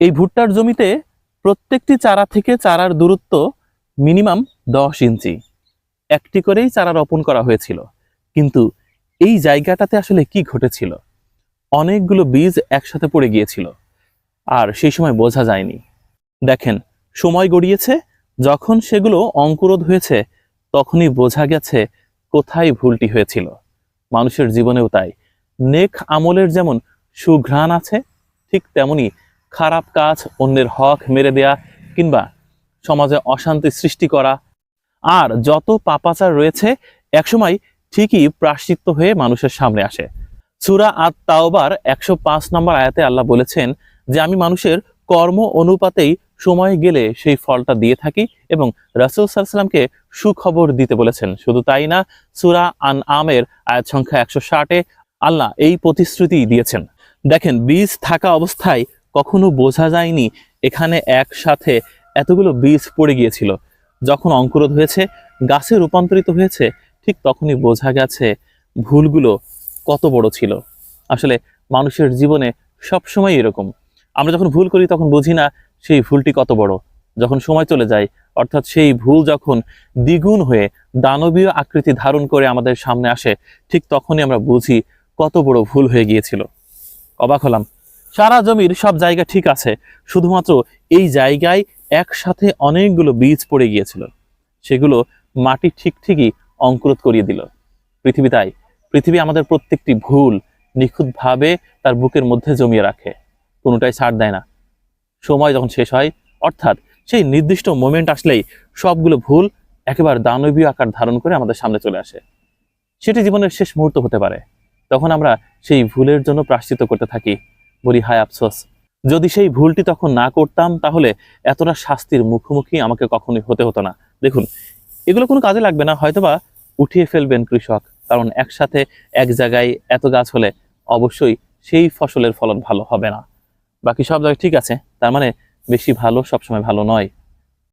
এই ভুট্টার জমিতে প্রত্যেকটি চারা থেকে চারার দূরত্ব মিনিমাম দশ ইঞ্চি। একটি করেই চারা রোপণ করা হয়েছিল। কিন্তু এই জায়গাটাতে আসলে কি ঘটেছিল? অনেকগুলো বীজ একসাথে পড়ে গিয়েছিল। আর সেই সময় বোঝা যায়নি। দেখেন, সময় গড়িয়েছে, যখন সেগুলো অঙ্কুরোধ হয়েছে, তখনই বোঝা গেছে কোথায় ভুলটি হয়েছিল। মানুষের জীবনেও তাই। নেক আমলের যেমন সুঘ্রাণ আছে, ঠিক তেমনি খারাপ কাজ অন্যের হক মেরে দেয়া কিংবা সমাজে অশান্তি সৃষ্টি করা। আর যত পাপাচার রয়েছে, একসময় ঠিকই প্রাশ্চিত্য হয়ে মানুষের সামনে আসে। সুরা আত তাওবার একশো পাঁচ নম্বর আয়াতে আল্লাহ বলেছেন যে, আমি মানুষের কর্ম অনুপাতেই সময় গেলে সেই ফলটা দিয়ে থাকি এবং রাসুল সাল্লামকে সুখবর দিতে বলেছেন। শুধু তাই না, সুরা আন আমের আয়াত সংখ্যা একশো ষাটে আল্লাহ এই প্রতিশ্রুতি দিয়েছেন। দেখেন, বীজ থাকা অবস্থায় কখনো বোঝা যায়নি এখানে একসাথে এতগুলো বীজ পড়ে গিয়েছিল। যখন অঙ্কুরোধ হয়েছে, গাছে রূপান্তরিত হয়েছে, ঠিক তখনই বোঝা গেছে ভুলগুলো কত বড় ছিল। আসলে মানুষের জীবনে সবসময় এরকম। আমরা যখন ভুল করি তখন বুঝি না সেই ভুলটি কত বড়। যখন সময় চলে যায়, অর্থাৎ সেই ভুল যখন দ্বিগুণ হয়ে দানবীয় আকৃতি ধারণ করে আমাদের সামনে আসে, ঠিক তখনই আমরা বুঝি কত বড় ভুল হয়ে গিয়েছিল। অবাক হলাম। সারা জমির সব জায়গা ঠিক আছে, শুধুমাত্র এই জায়গায় একসাথে অনেকগুলো বীজ পড়ে গিয়েছিল। সেগুলো মাটি ঠিক ঠিকই অঙ্কুরোধ করিয়ে দিল। পৃথিবী তাই, পৃথিবী আমাদের প্রত্যেকটি ভুল নিখুঁতভাবে তার বুকের মধ্যে জমিয়ে রাখে, কোনোটাই ছাড় দেয় না। সময় যখন শেষ হয়, অর্থাৎ সেই নির্দিষ্ট মোমেন্ট আসলেই সবগুলো ভুল একেবারে দানবীয় আকার ধারণ করে আমাদের সামনে চলে আসে। সেটি জীবনের শেষ মুহূর্ত হতে পারে। তখন আমরা সেই ভুলের জন্য প্রাশ্চিত করতে থাকি। বলি, হায় আফসোস, যদি সেই ভুলটি তখন না করতাম, তাহলে এতটা শাস্তির মুখোমুখি আমাকে কখনোই হতে হতো না। দেখুন, এগুলো কোনো কাজে লাগবে না, হয়তোবা উঠিয়ে ফেলবেন কৃষক, কারণ একসাথে এক জায়গায় এত গাছ হলে অবশ্যই সেই ফসলের ফলন ভালো হবে না। বাকি সব জায়গায় ঠিক আছে, তার মানে বেশি ভালো সবসময় ভালো নয়।